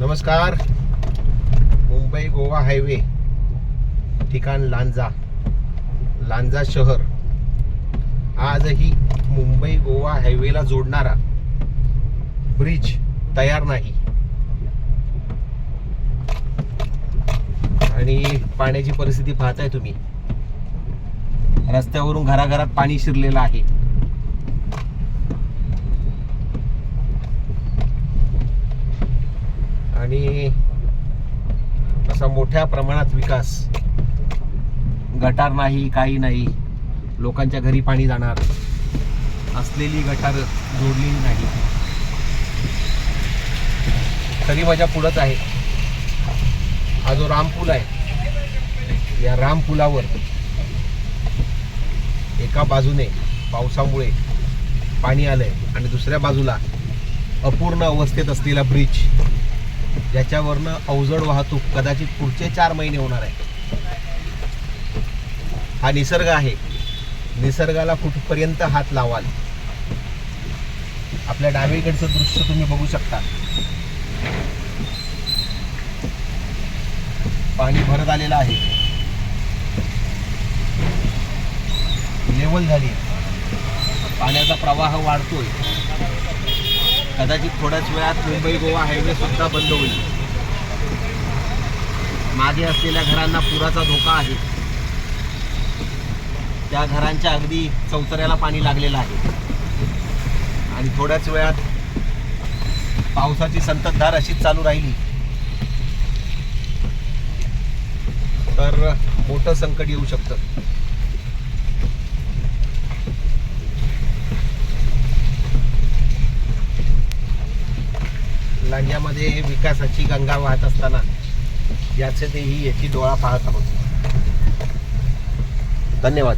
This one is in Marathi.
नमस्कार. मुंबई गोवा हायवे ठिकाण लांजा लांजा शहर. आजही मुंबई गोवा हायवेला जोडणारा ब्रिज तयार नाही. आणि पाण्याची परिस्थिती पाहताय तुम्ही. रस्त्यावरून घराघरात पाणी शिरलेलं आहे. आणि असा मोठ्या प्रमाणात विकास. गटार नाही काही नाही. लोकांच्या घरी पाणी जाणार. असलेली गटार जोडलेली नाही. तरी माझ्या पुढंच आहे. हा जो रामपूल आहे या रामपुलावर एका बाजूने पावसामुळे पाणी आलंय आणि दुसऱ्या बाजूला अपूर्ण अवस्थेत असलेला ब्रिज. ज्याच्यावरनं अवजड वाहतूक कदाचित पुढचे चार महिने होणार आहे. हा निसर्ग आहे. निसर्गाला कुठपर्यंत हात लावाल? आपल्या डावीकडचं दृश्य तुम्ही बघू शकता. पाणी भरत आलेलं आहे. लेवल झाली. पाण्याचा प्रवाह वाढतोय. कदाचित थोड्याच वेळात मुंबई गोवा हायवे सुद्धा बंद होईल. मागे असलेल्या घरांना पुराचा धोका आहे. त्या घरांच्या अगदी चौतऱ्याला पाणी लागलेलं आहे. आणि थोड्याच वेळात पावसाची संततधार अशीच चालू राहिली. तर मोठं संकट येऊ शकतं. लांजामध्ये विकासाची गंगा वाहत असताना याचे तेही याची डोळा पाहत आहोत. धन्यवाद.